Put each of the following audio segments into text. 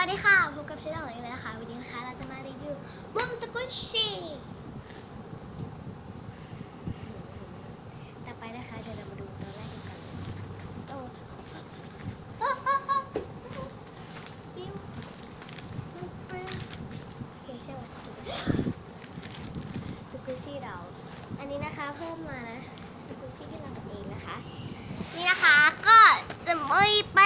วัสดีค่ะพบกับช่องของเองเลยนะคะวันนี้นะคะเราจะมารีวิวมุมสกุชชี่ต่อไปนะคะเดี๋ยวเรามาดูตัวแรกกันโอ้อ้าวอ้าวอ้าวปิ้วปิ้วปิ้วโอเคใช่ไหมสกุชชี่เราอันนี้นะคะเพิ่มมานะสกุชชี่ที่เราทำเองนะคะ นี่นะคะก็จะไม่เป็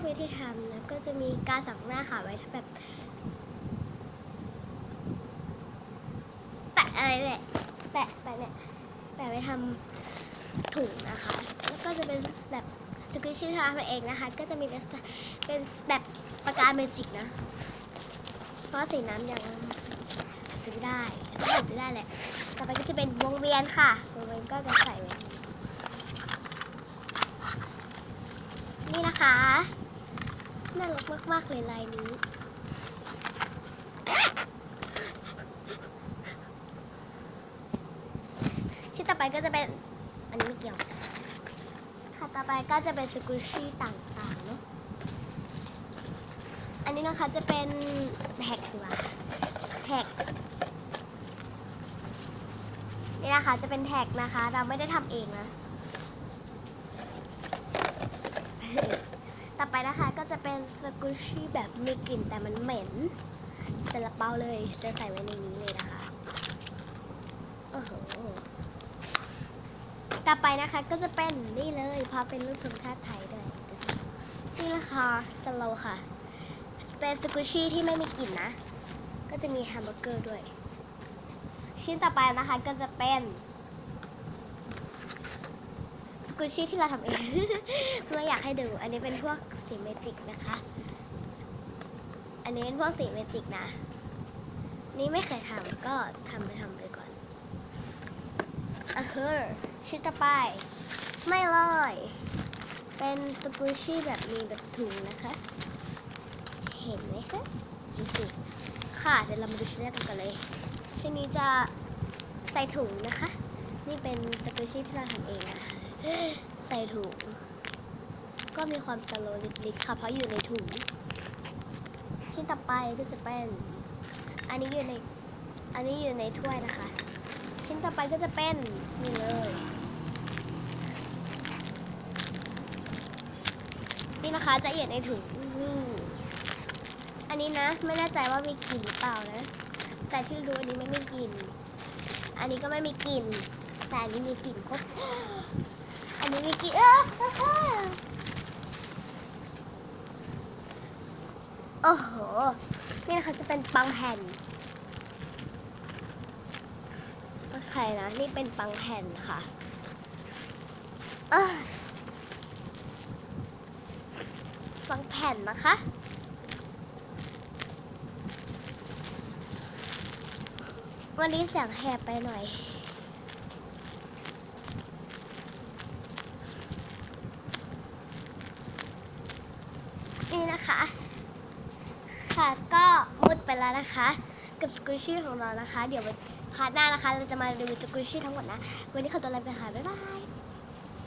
นพวกวิธีทำนะก็จะมีการสังหน้าค่ะไว้แบบแปะอะไรเนี่ยแปะแปะเนี่ยแปะไว้ทำถุงนะคะ แล้วก็จะเป็นแบบสกุชชี่ทำเองนะคะ ก็จะมีเป็นเป็นแบบประกาศเมจิกนะ เพราะสีน้ำยังซื้อได้ซื้อได้แหละ ต่อไปก็จะเป็นวงเวียนค่ะวงเวียนก็จะใส่ไว้นี่นะคะ น่ารักมากๆเลยลายนี้ ชิ้นต่อไปก็จะเป็น อันนี้ไม่เกี่ยว ค่ะต่อไปก็จะเป็นสกุชชี่ต่างๆเนาะ อันนี้นะคะจะเป็นแท็กคือว่าแท็กนี่นะคะจะเป็นแท็กนะคะ เราไม่ได้ทำเองนะ ต่อไปนะคะก็จะเป็นสกุชชี่แบบมีกลิ่นแต่มันเหม็นเสลาเปาเลยจะใส่ไว้ในนี้เลยนะคะโอ้โหต่อไปนะคะก็จะเป็นนี่เลยเพราะเป็นรูปธงชาติไทยด้วยนี่นะคะสโลค่ะเป็นสกุชชี่ที่ไม่มีกลิ่นนะ ก็จะมีแฮมเบอร์เกอร์ด้วย ชิ้นต่อไปนะคะก็จะเป็น กุชชี่ที่เราทำเอง ไม่อยากให้ดู อันนี้เป็นพวกสีเมจิกนะคะ อันนี้เป็นพวกสีเมจิกนะ นี่ไม่เคยทำก็ทำไปทำไปก่อนอะเฮ้อชิต่อไป ไม่เลยเป็นสกุชชี่แบบมีแบบถุงนะคะ เห็นไหมคะดูสิค่ะ เดี๋ยวเรามาดูชิ้นแรกกันก่อนเลย ชิ้นนี้จะใส่ถุงนะคะ นี่เป็นสกุชชี่ที่เราทำเองนะ ใส่ถุง ก็มีความสโลลิกๆค่ะเพราะอยู่ในถุง ชิ้นต่อไปก็จะเป็น อันนี้อยู่ใน อันนี้อยู่ในถ้วยนะคะ ชิ้นต่อไปก็จะเป็นนี่เลย นี่นะคะจะอยู่ในถุงนี่ อันนี้นะไม่แน่ใจว่ามีกลิ่นหรือเปล่านะ แต่ที่รู้อันนี้ไม่มีกลิ่น อันนี้ก็ไม่มีกลิ่นแต่อันนี้มีกลิ่นครบ อันนี้มีกลิ่เออโอ้โห นี่นะคะจะเป็นปังแผ่นโอเคนะ นี่เป็นปังแผ่นค่ะ เออปังแผ่นนะคะวันนี้เสียงแหบไปหน่อย นี่ะคะ ค่ะก็มุดไปแล้วนะคะ กับสกูชี่ของเรานะคะ เดี๋ยววันพาร์ทหน้านะคะ เราจะมาดูสกูชี่ทั้งหมดนะ วันนี้ขอตัวลาไปค่ะบ๊ายบาย